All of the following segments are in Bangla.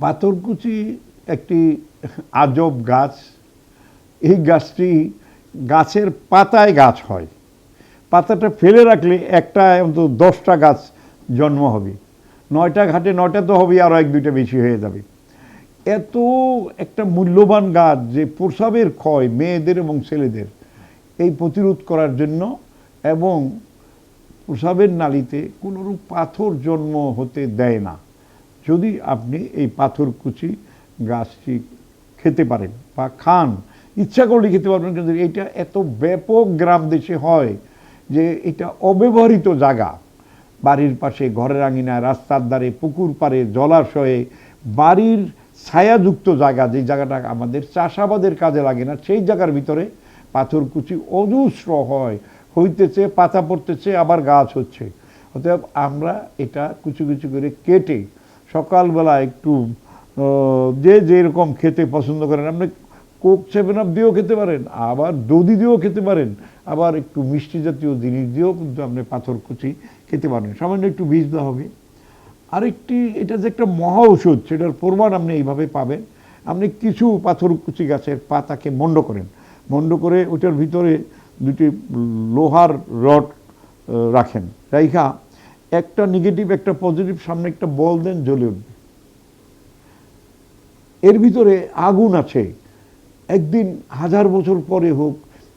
পাথরকুচি একটি আজব গাছ। এই গাছটি গাছের পাতায় গাছ হয়। পাতাটা ফেলে রাখলে একটা অন্তত দশটা গাছ জন্ম হবে। নয়টা ঘাটে নয়টা তো হবে আরও এক দুইটা বেশি হয়ে যাবে। এত একটা মূল্যবান গাছ যে প্রসাবের ক্ষয় মেয়েদের এবং ছেলেদের, এই প্রতিরোধ করার জন্য এবং প্রসাবের নালিতে কোনোরূপ পাথর জন্ম হতে দেয় না। যদি আপনি এই পাথরকুচি গাছটি খেতে পারেন বা খান, ইচ্ছা করলে খেতে পারবেন, কিন্তু এটা এত ব্যাপক গ্রাম দেশে হয় যে এটা অব্যবহৃত জায়গা। বাড়ির পাশে ঘরের আঙিনায় রাস্তার ধারে, পুকুর পাড়ে, জলাশয়ে, বাড়ির ছায়াযুক্ত জায়গা, যে জায়গাটা আমাদের চাষাবাদের কাজে লাগে না, সেই জায়গার ভিতরে পাথরকুচি অজস্র হয়। হইতেছে, পাতা পড়তেছে, আবার গাছ হচ্ছে। অতএব আমরা এটা কুচি কুচি করে কেটে সকালবেলা একটু যে যেরকম খেতে পছন্দ করেন, আপনি কোক সেভেন আপ দিয়েও খেতে পারেন, আবার দধি দিয়েও খেতে পারেন, আবার একটু মিষ্টি জাতীয় জিনিস দিয়েও কিন্তু আপনি পাথর কুচি খেতে পারেন, সামান্য একটু বীজ দেওয়া হবে। আরেকটি, এটা যে একটা মহা ঔষধ, সেটার প্রমাণ আপনি এইভাবে পাবেন। আপনি কিছু পাথরকুচি গাছের পাতাকে মন্ড করেন, মন্ড করে ওটার ভিতরে দুটি লোহার রড রাখেন, রাইখা একটা নেগেটিভ একটা পজিটিভ সামনে একটা বল দেন জ্বলে উঠবে। এর ভিতরে আগুন আছে। একদিন হাজার বছর পরে হোক,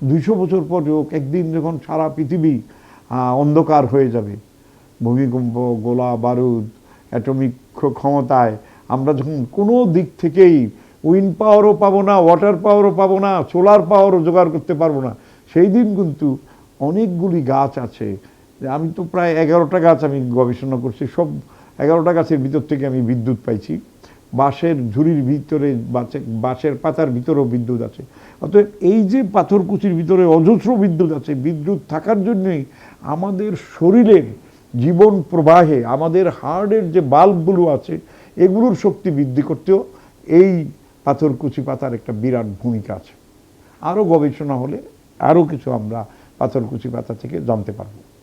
দুইশো বছর পরে হোক, একদিন যখন সারা পৃথিবী অন্ধকার হয়ে যাবে, ভূমিকম্প, গোলা, বারুদ, অ্যাটমিক ক্ষমতায়, আমরা যখন কোনো দিক থেকেই উইন্ড পাওয়ারও পাবো না ওয়াটার পাওয়ারও পাবো না সোলার পাওয়ারও জোগাড় করতে পারব না, সেই দিন কিন্তু অনেকগুলি গাছ আছে আমি তো প্রায় এগারোটা গাছ আমি গবেষণা করছি, সব এগারোটা গাছের ভিতর থেকে আমি বিদ্যুৎ পাইছি। বাঁশের ঝুড়ির ভিতরে বাঁচে- বাঁশের পাতার ভিতরেও বিদ্যুৎ আছে। অতএব এই যে পাথরকুচির ভিতরে অজস্র বিদ্যুৎ আছে, বিদ্যুৎ থাকার জন্যই আমাদের শরীরের জীবন প্রবাহে, আমাদের হার্টের যে বাল্বগুলো আছে, এগুলোর শক্তি বৃদ্ধি করতেও এই পাথরকুচি পাতার একটা বিরাট ভূমিকা আছে। আরও গবেষণা হলে আরও কিছু আমরা পাথরকুচি পাতা থেকে জানতে পারব।